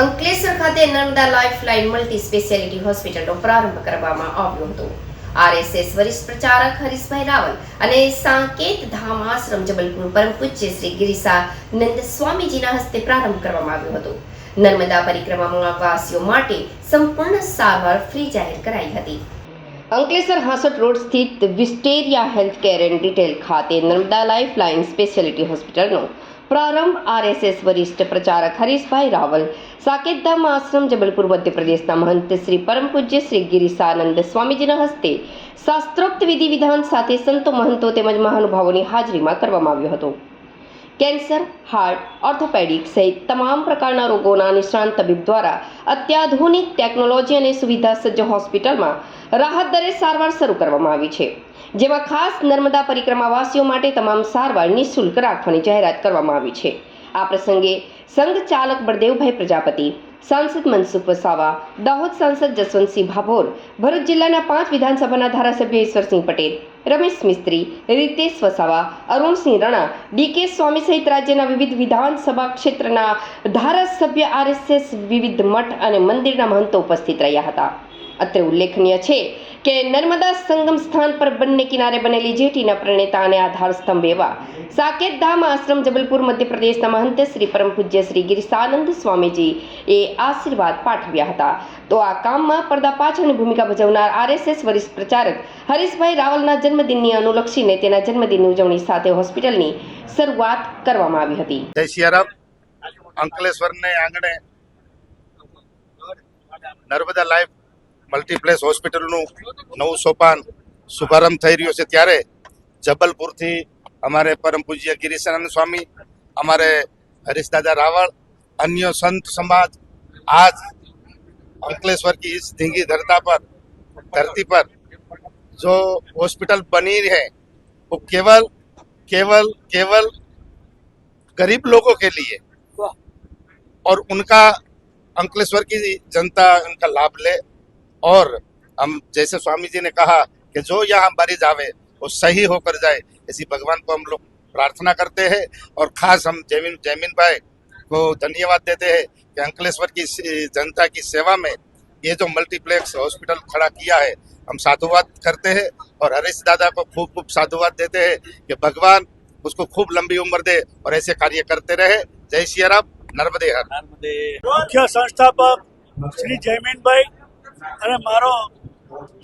અંકલેશ્વર ખાતે Narmada lifeline multi speciality હોસ્પિટલનો પ્રારંભ કરવામાં આવ્યો હતો. આરએસએસ વરિષ્ઠ પ્રચારક હરીશભાઈ રાવલ અને સાંકેત ધામ આશ્રમ જબલપુર પરમ પૂજ્ય શ્રી ગિરિસા નંદ સ્વામીજીના હસ્તે પ્રારંભ કરવામાં આવ્યો હતો. નર્મદા પરિક્રમામાં વાસીઓ માટે સંપૂર્ણ સારવાર ફ્રી જાહેર કરાઈ હતી. અંકલેશ્વર હાંસટ રોડ સ્થિત Wisteria health care and retail ખાતે નર્મદા લાઇફલાઇન સ્પેશિયાલિટી હોસ્પિટલનો પ્રારંભ આરએસએસ વરિષ્ઠ પ્રચારક હરીશભાઈ રાવલ સાકેતધામ આશ્રમ જબલપુર મધ્યપ્રદેશના મહંત શ્રી પરમ પૂજ્ય શ્રી ગિરિસાનંદ સ્વામીજીના હસ્તે શાસ્ત્રોક્ત વિધિ વિધાન સાથે સંતો મહંતો તેમજ મહાનુભાવોની હાજરીમાં કરવામાં આવ્યો હતો કેન્સર, હાર્ટ, ઓર્થોપેડિક સહિત તમામ પ્રકારના રોગોના નિષ્ણાંત તબીબ દ્વારા અત્યાધુનિક ટેકનોલોજી અને સુવિધા સજ્જ હોસ્પિટલમાં રાહત દરે સારવાર શરૂ કરવામાં આવી છે, જેમાં ખાસ નર્મદા પરિક્રમાવાસીઓ માટે તમામ સારવાર નિઃશુલ્ક રાખવાની જાહેરાત કરવામાં આવી છે. આ પ્રસંગે સંઘ ચાલક બળદેવભાઈ પ્રજાપતિ સાંસદ મનસુખ વસાવા, દાહોદ સાંસદ જસવંતસિંહ ભાભોર, ભરૂચ જિલ્લાના પાંચ વિધાનસભાના ધારાસભ્ય ઈશ્વરસિંહ પટેલ, રમેશ મિસ્ત્રી, રીતેશ વસાવા, અરુણસિંહ રણા ડીકે સ્વામી સહિત રાજ્યના વિવિધ વિધાનસભા ક્ષેત્રના ધારાસભ્ય, આરએસએસ, વિવિધ મઠ અને મંદિરના મહંતો ઉપસ્થિત રહ્યા હતા. અત્રે ઉલ્લેખનીય છે કે નર્મદા સંગમ સ્થાન પર બંને કિનારે બનેલી જેટીના પ્રણેતા અને આધાર સ્તંભ એવા સાકેત ધામ આશ્રમ જબલપુર મધ્યપ્રદેશના મહંત શ્રી પરમ પૂજ્ય શ્રી ગિરિશાનંદ સ્વામીજી એ આશીર્વાદ પાઠવ્યા હતા. તો આ કામમાં પડદા પાછળની ભૂમિકા ભજવનાર આરએસએસ વરિષ્ઠ પ્રચારક હરીશભાઈ રાવલના જન્મદિનની અનુલક્ષીને તેના જન્મદિનની ઉજવણી સાથે હોસ્પિટલની શરૂઆત કરવામાં આવી હતી. જય સિયારામ. અંકલેશ્વરને આંગણે નર્મદા લાઈફ મલ્ટીપ્લેસ હોસ્પિટલનું નવું સોપાન શુભારંભ થઈ રહ્યો છે ત્યારે જબલપુરથી અમારે પરમ પૂજ્ય ગિરીશાનંદ સ્વામી અમારે હરીશ દાદા રાવળ अन्य संत समाज आज अंकलेश्वर की इस धींगी धरता पर धरती पर जो हॉस्पिटल बनी है वो केवल केवल केवल गरीब लोगों के लिए और उनका अंकलेश्वर की जनता उनका लाभ ले और हम जैसे स्वामी जी ने कहा कि जो यहाँ मरीज़ आवे वो सही होकर जाए। इसी भगवान को हम लोग प्रार्थना करते हैं और खास हम जैमिन जैमिन भाई को धन्यवाद देते हैं कि अंकलेश्वर की जनता की सेवा में ये जो मल्टीप्लेक्स हॉस्पिटल खड़ा किया है, हम साधुवाद करते हैं और हरीश दादा को खूब खूब साधुवाद देते हैं कि भगवान उसको खूब लंबी उम्र दे और ऐसे कार्य करते रहे। जय श्री राम, नर्मदे हर। मुख्य संस्थापक श्री जयमीन भाई અને મારો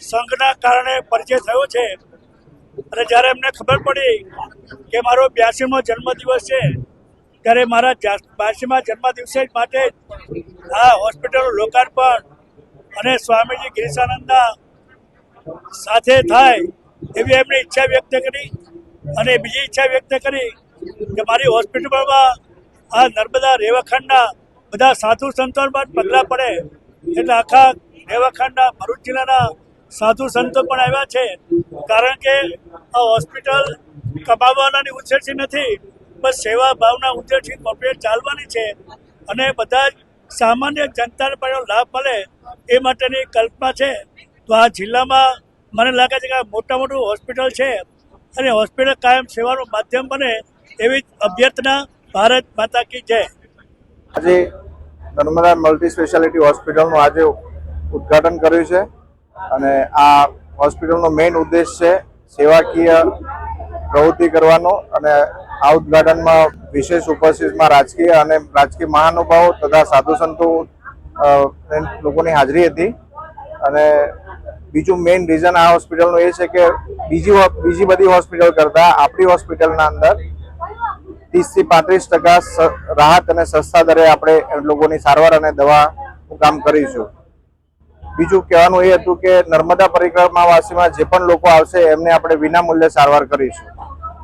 સંઘના કારણે પરિચય થયો છે. અને જ્યારે એમને ખબર પડી કે મારો બ્યાસીમો જન્મદિવસ છે, ત્યારે મારા બ્યાસીમા જન્મદિવસે જ માટે આ હોસ્પિટલનું લોકાર્પણ અને સ્વામીજી ગિરીશાનંદના સાથે થાય એવી એમની ઈચ્છા વ્યક્ત કરી અને બીજી ઈચ્છા વ્યક્ત કરી કે મારી હોસ્પિટલમાં આ નર્મદા રેવાખંડના બધા સાધુ સંતો પણ પગલાં પડે એટલે આખા રેવાખંડના ભરૂચ જિલ્લાના સાધુ સંતો પણ આવ્યા છે. કારણ કે આ હોસ્પિટલ કમાવવાનાની ઉછેરથી નથી, બસ સેવા ભાવના ઉછેરથી કોર્પોરેટ ચાલવાની છે અને બધા જ સામાન્ય જનતાને પણ લાભ મળે એ માટેની કલ્પના છે. તો આ જિલ્લામાં મને લાગે છે કે આ મોટા મોટું હોસ્પિટલ છે અને હોસ્પિટલ કાયમ સેવાનું માધ્યમ બને એવી જ અભ્યર્થના ભારત માતા કી જય. આજે નર્મદા મલ્ટી સ્પેશિયાલિટી હોસ્પિટલનું આજે ઉદ્ઘાટન કર્યું છે અને આ હોસ્પિટલનો મેઇન ઉદ્દેશ છે સેવાકીય પ્રવૃત્તિ કરવાનો અને આ ઉદ્ઘાટનમાં વિશેષ ઉપસ્થિતમાં રાજકીય અને રાજકીય મહાનુભાવો તથા સાધુ સંતો લોકોની હાજરી હતી. અને બીજું મેઇન રીઝન આ હોસ્પિટલનું એ છે કે બીજી બીજી બધી હોસ્પિટલ કરતાં આપણી હોસ્પિટલના અંદર ત્રીસથી પાંત્રીસ ટકા રાહત અને સસ્તા દરે આપણે લોકોની સારવાર અને દવાનું કામ કરીશું. બીજું કહેવાનું એ હતું કે નર્મદા પરિક્રમાવાસીમાં જે પણ લોકો આવશે, એમને આપણે વિના મૂલ્યે સારવાર કરીશું.